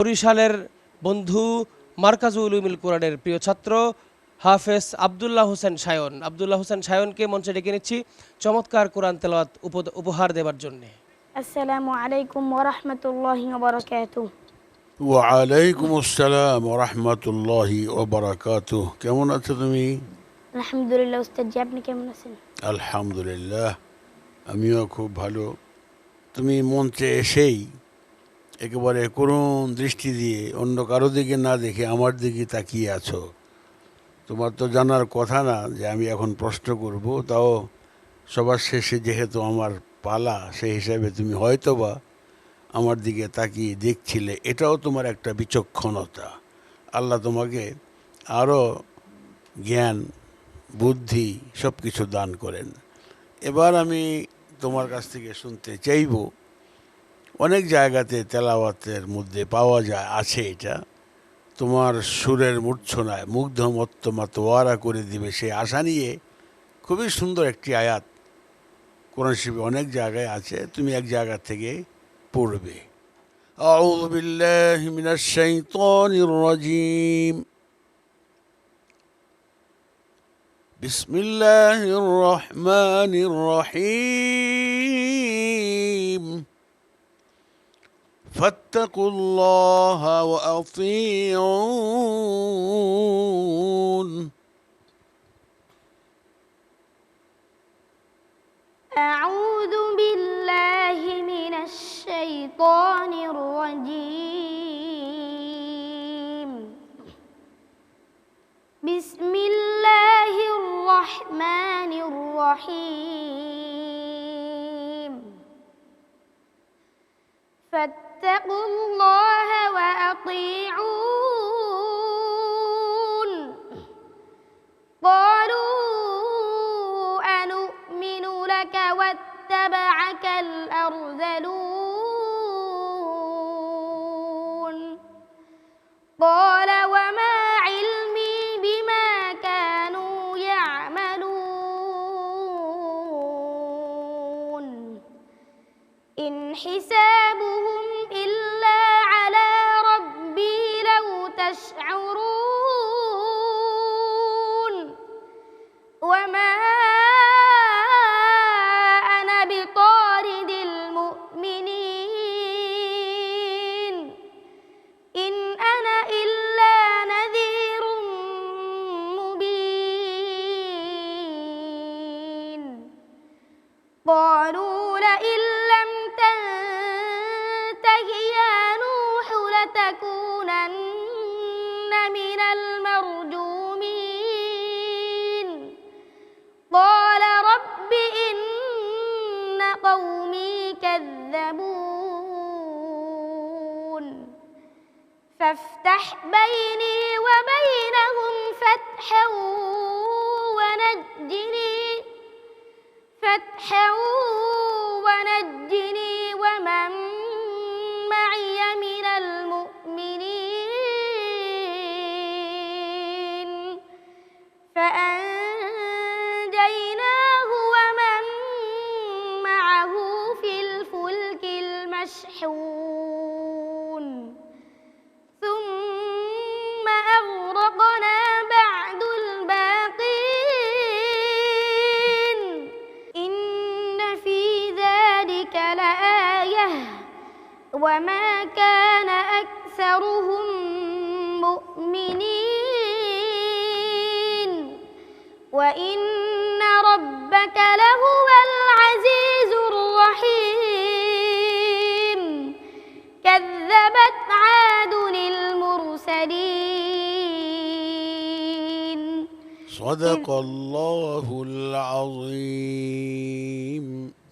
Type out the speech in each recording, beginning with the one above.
বরিশালের বন্ধু মার্কাজুল উলুমিল কোরআনের প্রিয় ছাত্র হাফেজ আবদুল্লাহ হোসেন সায়ন আবদুল্লাহ হোসেন সায়নকে মঞ্চে ডেকে নিচ্ছি। চমৎকার কোরআন তেলাওয়াত উপহার দেবার জন্যে। আসসালামু আলাইকুম ওরহমতুল্লাহি ওবরাকাতুহ ওয়ালাইকুম আসসালাম রহমতুল্লাহি ওবরাকাতুহ কেমন আছো তুমি? আলহামদুলিল্লাহ উস্তাদ জি আপনি কেমন আছেন? আলহামদুলিল্লাহ আমিও খুব ভালো। তুমি মঞ্চে এসেই একেবারে করুণ দৃষ্টি দিয়ে অন্য কারও দিকে না দেখে আমার দিকে তাকিয়ে আছো। তোমার তো জানার কথা না যে আমি এখন প্রশ্ন করব, তাও সবার শেষে যেহেতু আমার পালা, সেই হিসাবে তুমি হয়তো বা আমার দিকে তাকিয়ে দেখছিলে, এটাও তোমার একটা বিচক্ষণতা। আল্লাহ তোমাকে আরও জ্ঞান, বুদ্ধি সব কিছু দান করেন। এবার আমি তোমার কাছ থেকে শুনতে চাইব অনেক জায়গাতে তেলাওয়াতের মধ্যে পাওয়া যায় আছে এটা তোমার সুরের মূর্ছনায় মুগ্ধ মত্তমা তোয়ারা করে দিবে সেই আশা নিয়ে খুবই সুন্দর একটি আয়াত কোরআন শিবে অনেক জায়গায় আছে তুমি এক জায়গা থেকে পড়বে أعوذ بالله من الشيطان الرجيم بسم الله الرحمن الرحيم فاتقوا الله وأطيعون. أعوذ بالله من الشيطان الرجيم. بسم الله الرحمن الرحيم. فاتقوا الله وأطيعون. قالوا أنؤمن لك واتبعك الأرذلون. لو تشعرون وما أنا بطارد المؤمنين إن أنا إلا نذير مبين قالوا لئن كذبون فافتح بيني وبينهم فتحا ونجني فتحا ونجني المشحون ثم أغرقنا بعد الباقين. إن في ذلك لآية. وما كان أكثرهم مؤمنين. وإن ربك لهو صدق الله العظيم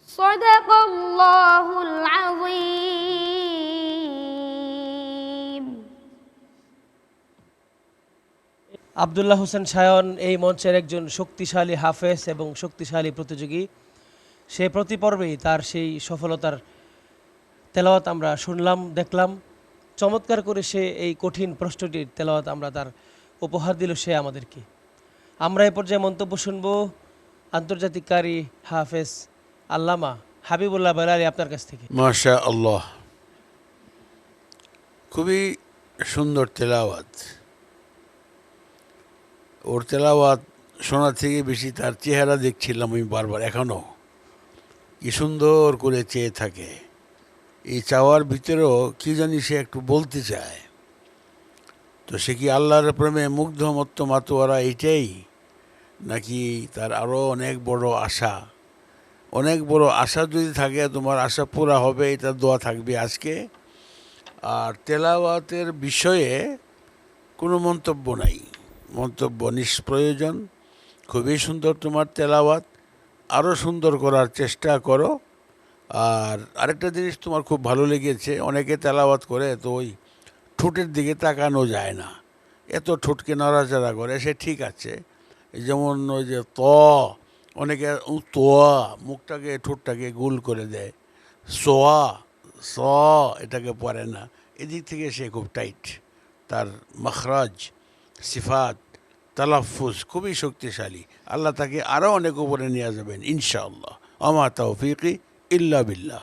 صدق الله العظيم আবদুল্লাহ হোসেন সায়ন এই মঞ্চের একজন শক্তিশালী হাফেজ এবং শক্তিশালী প্রতিযোগী সে প্রতি পর্বেই তার সেই সফলতার তেলাওয়াত আমরা শুনলাম দেখলাম চমৎকার করে সে এই কঠিন প্রশ্নটির তেলাওয়াত আমরা তার উপহার দিল সে আমাদেরকে আমরা এ পর্যায়ে মন্তব্য শুনব আন্তর্জাতিক কারি হাফেজ আল্লামা হাবিবুল্লাহ বেলালি আপনার কাছ থেকে। মাশা আল্লাহ খুবই সুন্দর তেলাওয়াত। ওর তেলাওয়াত শোনার থেকে বেশি তার চেহারা দেখছিলাম আমি বারবার এখনও কি সুন্দর করে চেয়ে থাকে। এই চাওয়ার ভিতরেও কি জানি সে একটু বলতে চায়। তো সে কি আল্লাহর প্রেমে মুগ্ধ মত্ত মাতোয়ারা এইটাই নাকি তার আরও অনেক বড় আশা? অনেক বড় আশা যদি থাকে, তোমার আশা পুরা হবে, এটা দোয়া থাকবে আজকে। আর তেলাওয়াতের বিষয়ে কোনো মন্তব্য নাই। মন্তব্য নিষ্প্রয়োজন। খুবই সুন্দর তোমার তেলাওয়াত। আরও সুন্দর করার চেষ্টা করো। আর আরেকটা জিনিস তোমার খুব ভালো লেগেছে, অনেকে তেলাওয়াত করে তো ওই ঠোঁটের দিকে তাকানো যায় না। এত ঠোঁটকে নড়াচড়া করে, সে ঠিক আছে। যেমন ওই যে ত, অনেকে তোয়া মুখটাকে, ঠোঁটটাকে গোল করে দেয়। সোয়া স, এটাকে পড়ে না। এদিক থেকে সে খুব টাইট তার মখরাজ, সিফাত, তালাফুজ খুবই শক্তিশালী। আল্লাহ তাকে আরও অনেক উপরে নিয়ে যাবেন, ইনশাআল্লাহ। আমা তৌফিকি ইল্লা বিল্লাহ।